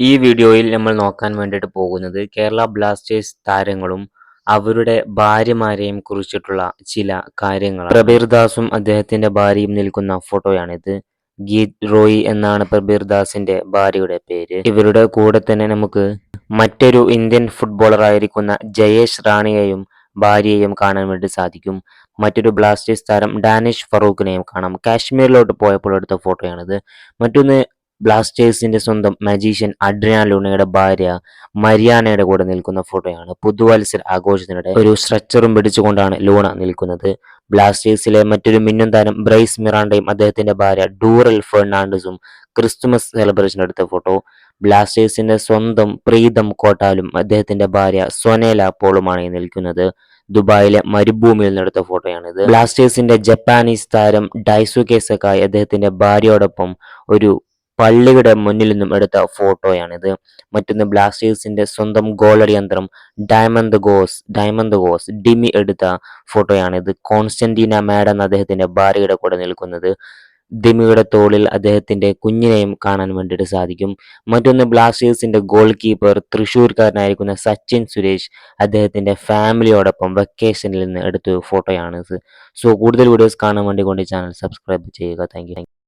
ഈ വീഡിയോയിൽ നമ്മൾ നോക്കാൻ വേണ്ടിയിട്ട് പോകുന്നത് കേരള ബ്ലാസ്റ്റേഴ്സ് താരങ്ങളും അവരുടെ ഭാര്യമാരെയും കുറിച്ചിട്ടുള്ള ചില കാര്യങ്ങൾ പ്രബീർ ദാസും അദ്ദേഹത്തിന്റെ ഭാര്യയും നിൽക്കുന്ന ഫോട്ടോയാണിത്. ഗീത് റോയി എന്നാണ് പ്രബീർ ദാസിന്റെ ഭാര്യയുടെ പേര്. ഇവരുടെ കൂടെ തന്നെ നമുക്ക് മറ്റൊരു ഇന്ത്യൻ ഫുട്ബോളർ ആയിരിക്കുന്ന ജയേഷ് റാണിയെയും ഭാര്യയെയും കാണാൻ വേണ്ടി സാധിക്കും. മറ്റൊരു ബ്ലാസ്റ്റേഴ്സ് താരം ഡാനിഷ് ഫറൂഖിനെയും കാണാം. കാശ്മീരിലോട്ട് പോയപ്പോൾ എടുത്ത ഫോട്ടോയാണിത്. മറ്റൊന്ന് ബ്ലാസ്റ്റേഴ്സിന്റെ സ്വന്തം മജീഷ്യൻ അഡ്രിയാൻ ലൂണയുടെ ഭാര്യ മരിയാനയുടെ കൂടെ നിൽക്കുന്ന ഫോട്ടോയാണ് പുതുവത്സര ആഘോഷത്തിനിടെ ഒരു സ്ട്രക്ചറും പിടിച്ചുകൊണ്ടാണ് ലൂണ നിൽക്കുന്നത്. ബ്ലാസ്റ്റേഴ്സിലെ മറ്റൊരു മിന്നും താരം ബ്രൈസ് മിറാണ്ടയും അദ്ദേഹത്തിന്റെ ഭാര്യ ഡൂറൽ ഫെർണാണ്ടസും ക്രിസ്തുമസ് സെലിബ്രേഷൻ എടുത്ത ഫോട്ടോ. ബ്ലാസ്റ്റേഴ്സിന്റെ സ്വന്തം പ്രീതം കോട്ടാലും അദ്ദേഹത്തിന്റെ ഭാര്യ സൊനേല പോളുമാണ് നിൽക്കുന്നത്. ദുബായിലെ മരുഭൂമിയിൽ നിന്നെടുത്ത ഫോട്ടോയാണിത്. ബ്ലാസ്റ്റേഴ്സിന്റെ ജപ്പാനീസ് താരം ഡൈസുകെ സക്കായ് അദ്ദേഹത്തിന്റെ ഭാര്യയോടൊപ്പം ഒരു പള്ളിയുടെ മുന്നിൽ നിന്നും എടുത്ത ഫോട്ടോയാണിത്. മറ്റൊന്ന് ബ്ലാസ്റ്റേഴ്സിന്റെ സ്വന്തം ഗോളടി യന്ത്രം diamond goes diamond goes Dimi എടുത്ത ഫോട്ടോയാണിത്. കോൺസ്റ്റന്റീന മാഡ് എന്ന അദ്ദേഹത്തിന്റെ ഭാര്യയുടെ കൂടെ നിൽക്കുന്നത്. ദിമിയുടെ തോളിൽ അദ്ദേഹത്തിന്റെ കുഞ്ഞിനെയും കാണാൻ വേണ്ടിയിട്ട് സാധിക്കും. മറ്റൊന്ന് ബ്ലാസ്റ്റേഴ്സിന്റെ ഗോൾ കീപ്പർ തൃശ്ശൂർക്കാരനായിരിക്കുന്ന സച്ചിൻ സുരേഷ് അദ്ദേഹത്തിന്റെ ഫാമിലിയോടൊപ്പം വെക്കേഷനിൽ നിന്ന് എടുത്ത ഫോട്ടോയാണ് സോ കൂടുതൽ വീഡിയോസ് കാണാൻ വേണ്ടി കൊണ്ട് ചാനൽ സബ്സ്ക്രൈബ് ചെയ്യുക. താങ്ക്